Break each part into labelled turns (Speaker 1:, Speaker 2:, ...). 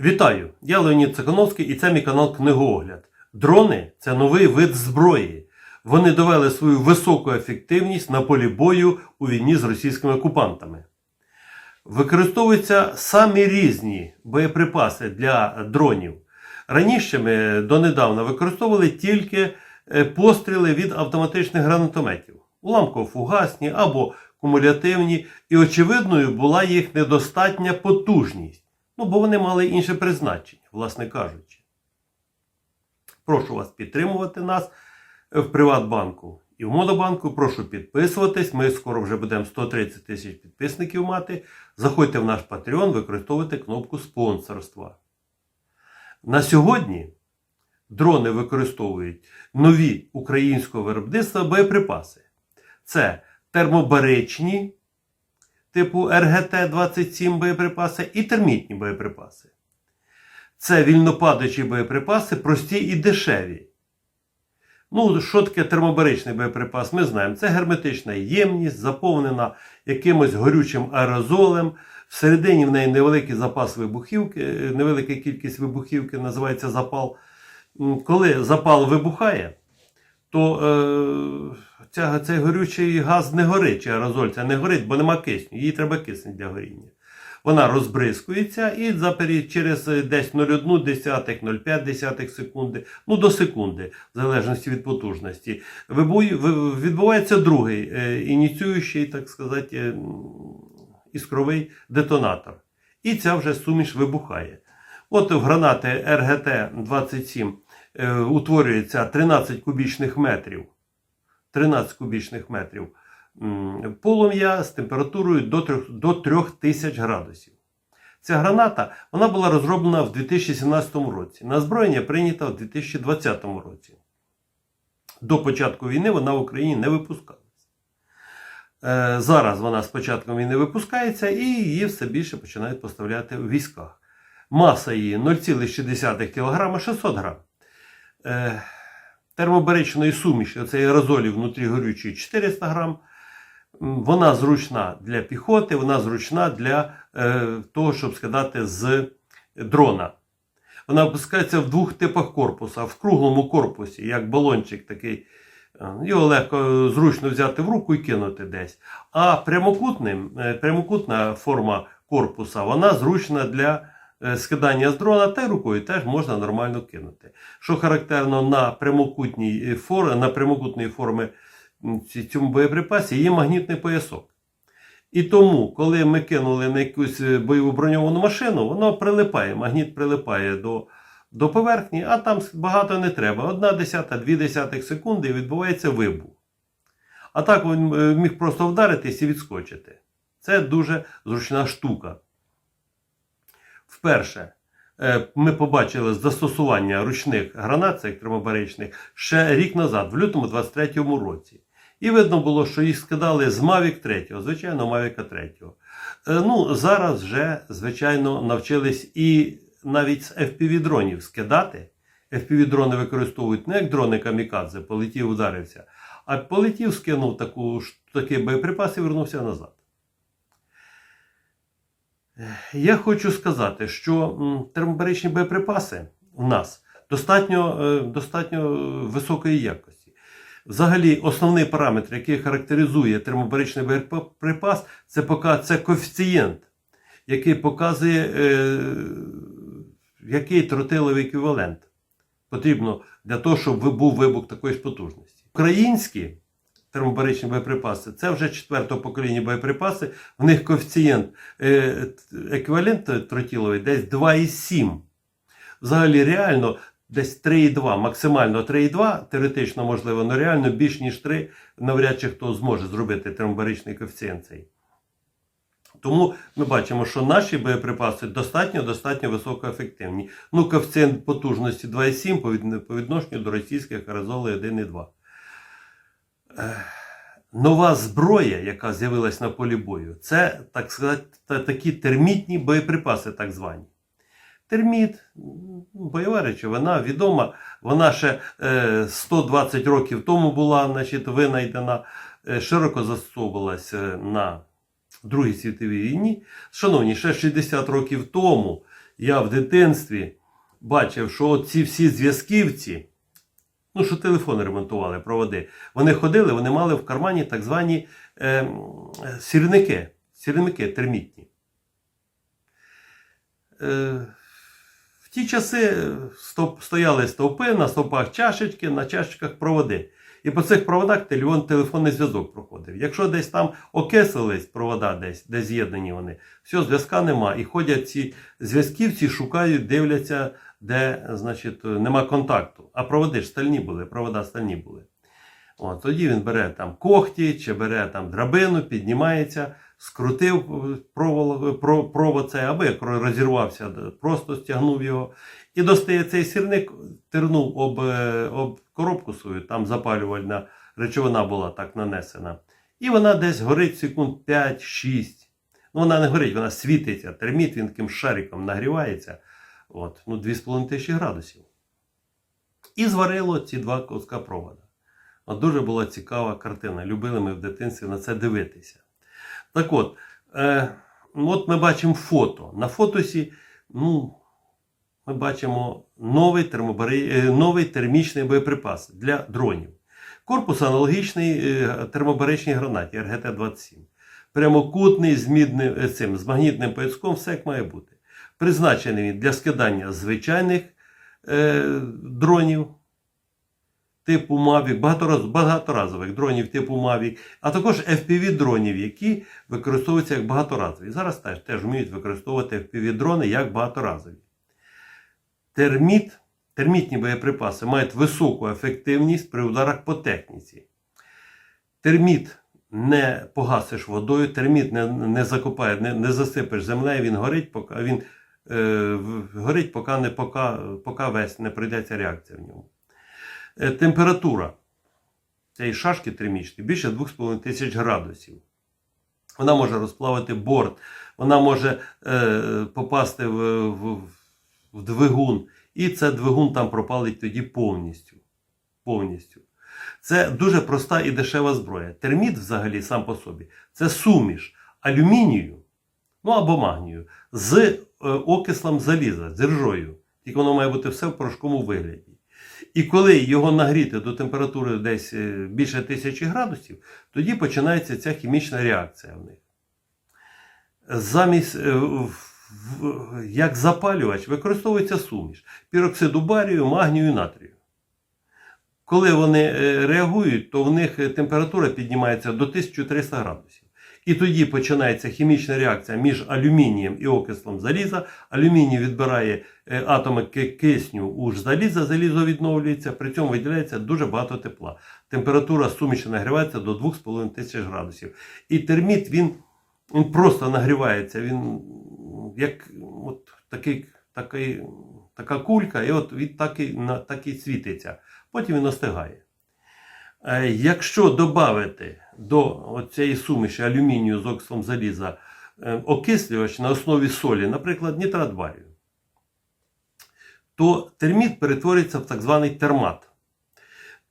Speaker 1: Вітаю! Я Леонід Цихановський і це мій канал Книгоогляд. Дрони це новий вид зброї. Вони довели свою високу ефективність на полі бою у війні з російськими окупантами. Використовуються самі різні боєприпаси для дронів. Раніше ми донедавна використовували тільки е, постріли від автоматичних гранатометів, уламково-фугасні або кумулятивні, і очевидною була їх недостатня потужність. Ну, бо вони мали інше призначення, власне кажучи. Прошу вас підтримувати нас в Приватбанку і в Монобанку. Прошу підписуватись. Ми скоро вже будемо 130 тисяч підписників мати. Заходьте в наш Patreon, використовуйте кнопку спонсорства. На сьогодні дрони використовують нові українського виробництва боєприпаси. Це термобаричні типу РГТ-27 боєприпаси і термітні боєприпаси. Це вільнопадачі боєприпаси, прості і дешеві. Ну, що таке термобаричний боєприпас, ми знаємо. Це герметична ємність, заповнена якимось горючим аерозолем. Всередині в неї невеликий запас вибухівки, е, невелика кількість вибухівки, називається запал. Коли запал вибухає, то е, ця, цей горючий газ не горить, чи аерозоль не горить, бо нема кисню. Їй треба кисень для горіння. Вона розбризкується і за період через десь 0,1 десятих, 0,5 десятих секунди, ну до секунди, в залежності від потужності, відбувається другий е, ініціюючий, так сказати, іскровий детонатор. І ця вже суміш вибухає. От в гранати РГТ-27 е, утворюється 13 кубічних метрів. 13 кубічних метрів полум'я з температурою до 3, до 3000 градусів. Ця граната вона була розроблена в 2017 році. На озброєння прийнята в 2020 році. До початку війни вона в Україні не випускалася. Е, Зараз вона з початком війни випускається і її все більше починають поставляти в військах. Маса її 0,6 кг 600 грам. Термобаричної суміші, оцей аерозолі внутрі горючої 400 грам. Вона зручна для піхоти, вона зручна для е, того, щоб скидати з дрона. Вона випускається в двох типах корпуса. В круглому корпусі, як балончик такий. е, Його легко е, зручно взяти в руку і кинути десь. А прямокутним, е, прямокутна форма корпуса, вона зручна для скидання з дрона, та й рукою теж можна нормально кинути. Що характерно на прямокутній е, фор, на прямокутної форми м, ці- цьому боєприпасі є магнітний поясок. І тому, коли ми кинули на якусь е, бойову броньовану машину, воно прилипає, магніт прилипає до, до поверхні, а там багато не треба. Одна десята, дві десятих секунди і відбувається вибух. А так він е, міг просто вдаритись і відскочити. Це дуже зручна штука. Вперше е, ми побачили застосування ручних гранат, цих термобаричних, ще рік назад, в лютому 23-му році. І видно було, що їх скидали з Mavic 3, звичайно, Mavic 3. Е, Ну, зараз вже, звичайно, навчились і навіть з FPV-дронів скидати. FPV-дрони використовують не як дрони камікадзе, полетів, ударився, а полетів, скинув таку, такий боєприпас і вернувся назад. Я хочу сказати, що термобаричні боєприпаси у нас достатньо, е, достатньо високої якості. Взагалі, основний параметр, який характеризує термобаричний боєприпас, це пока це коефіцієнт, який показує, е, який тротиловий еквівалент потрібно для того, щоб був вибух такої ж потужності. Українські термобаричні боєприпаси це вже четвертого покоління боєприпаси. В них коефіцієнт е, еквівалент тротиловий десь 2,7. Взагалі реально десь 3,2, максимально 3,2, теоретично можливо, але реально більш ніж 3, навряд чи хто зможе зробити термобаричний коефіцієнт цей. Тому ми бачимо, що наші боєприпаси достатньо достатньо високоефективні. Ну, коефіцієнт потужності 2,7 по по відношенню до російських аерозолей 1,2. Е, Нова зброя, яка з'явилась на полі бою, це так сказати, такі термітні боєприпаси, так звані. Терміт, бойова речовина, відома, вона ще е, 120 років тому була значить, винайдена, е, широко застосовувалася на Другій світовій війні. Шановні, ще 60 років тому я в дитинстві бачив, що ці всі зв'язківці, ну, що телефони ремонтували, проводи, вони ходили, вони мали в кармані так звані е, сірники, сірники термітні. Е, в ті часи стоп, стояли стовпи, на стовпах чашечки, на чашечках проводи. І по цих проводах телефон, телефонний зв'язок проходив. Якщо десь там окислились провода, десь, де з'єднані вони, все, зв'язка нема. І ходять ці зв'язківці, шукають, дивляться, де значить, нема контакту. А проводи ж стальні були, провода стальні були. От, тоді він бере там когті чи бере там драбину, піднімається, скрутив е, провод цей, як розірвався, просто стягнув його. І достає цей сірник, тернув об, е, об коробку свою, там запалювальна речовина була так нанесена. І вона десь горить секунд 5-6. Ну, вона не горить, вона світиться. Терміт він таким шариком нагрівається. От, ну, 2,5 тисячі градусів. І зварило ці два куска провода. От дуже була цікава картина. Любили ми в дитинстві на це дивитися. Так от, е, от ми бачимо фото. На фотосі, ну, ми бачимо новий, термобари... е, новий термічний боєприпас для дронів. Корпус аналогічний е, термобаричній гранаті РГТ-27. Прямокутний з, мідним, е, цим, з магнітним пояском, все як має бути. Призначений для скидання звичайних е, дронів типу Mavic, багатораз, багаторазових дронів типу Mavic, а також FPV-дронів, які використовуються як багаторазові. Зараз теж, теж вміють використовувати FPV-дрони як багаторазові. Терміт, термітні боєприпаси мають високу ефективність при ударах по техніці. Терміт не погасиш водою, терміт не, не закопає, не, не засипеш землею, він горить, поки він е, горить, поки, не, поки, поки весь не прийдеться реакція в ньому. Е, температура цієї шашки термічної більше 2,5 тисяч градусів. Вона може розплавити борт, вона може е, попасти в, в, в двигун, і це двигун там пропалить тоді повністю. повністю. Це дуже проста і дешева зброя. Терміт, взагалі, сам по собі, це суміш алюмінію, ну або магнію, з окислом заліза, з ржою. Тільки воно має бути все в порошковому вигляді. І коли його нагріти до температури десь е, більше тисячі градусів, тоді починається ця хімічна реакція в них. Замість, е, як запалювач використовується суміш піроксиду барію, магнію і натрію. Коли вони е, реагують, то в них е, температура піднімається до 1300 градусів. І тоді починається хімічна реакція між алюмінієм і окислом заліза. Алюміній відбирає е, атоми кисню у заліза, залізо відновлюється, при цьому виділяється дуже багато тепла. Температура суміші нагрівається до 2500 градусів. І терміт він, він просто нагрівається, він як от такий, такий, така кулька, і от він так і, так і світиться. Потім він остигає. Е, Якщо додати до цієї суміші алюмінію з окислом заліза е, окислювач на основі солі, наприклад, нітрат барію, то терміт перетворюється в так званий термат.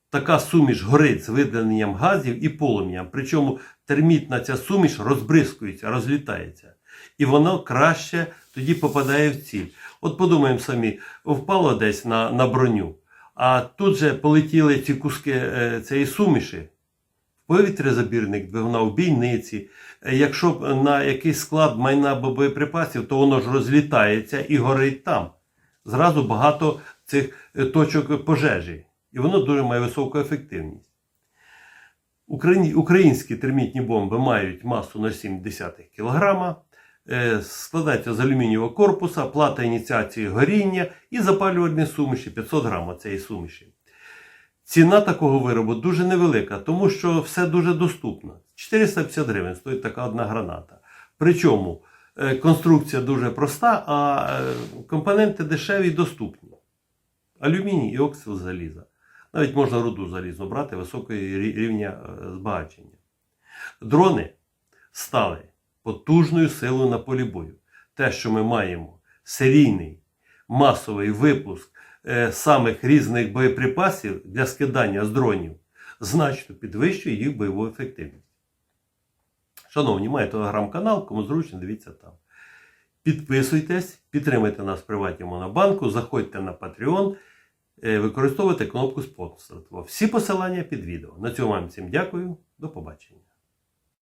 Speaker 1: Така суміш горить з видаленням газів і полум'ям. Причому термітна ця суміш розбризкується, розлітається. І воно краще тоді попадає в ціль. От подумаємо самі, впало десь на, на броню, а тут же полетіли ці куски е, цієї суміші повітрязабірник двигуна в бійниці. Е, Якщо на якийсь склад майна або боєприпасів, то воно ж розлітається і горить там. Зразу багато цих е, точок пожежі. І воно дуже має високу ефективність. Українські термітні бомби мають масу на 0,7 кг, е, складаються з алюмінієвого корпуса, плата ініціації горіння і запалювальні суміші 500 грам цієї суміші. Ціна такого виробу дуже невелика, тому що все дуже доступно. 450 гривень стоїть така одна граната. Причому е, конструкція дуже проста, а е, компоненти дешеві і доступні. Алюміній і оксид заліза. Навіть можна руду залізну брати високої рі- рівня збагачення. Дрони стали потужною силою на полі бою. Те, що ми маємо серійний масовий випуск е, самих різних боєприпасів для скидання з дронів, значно підвищує їх бойову ефективність. Шановні, має телеграм-канал, кому зручно, дивіться там. Підписуйтесь, підтримуйте нас в приватній монобанку, заходьте на Patreon, е, використовуйте кнопку спонсорства. Всі посилання під відео. На цьому вам всім дякую. До побачення.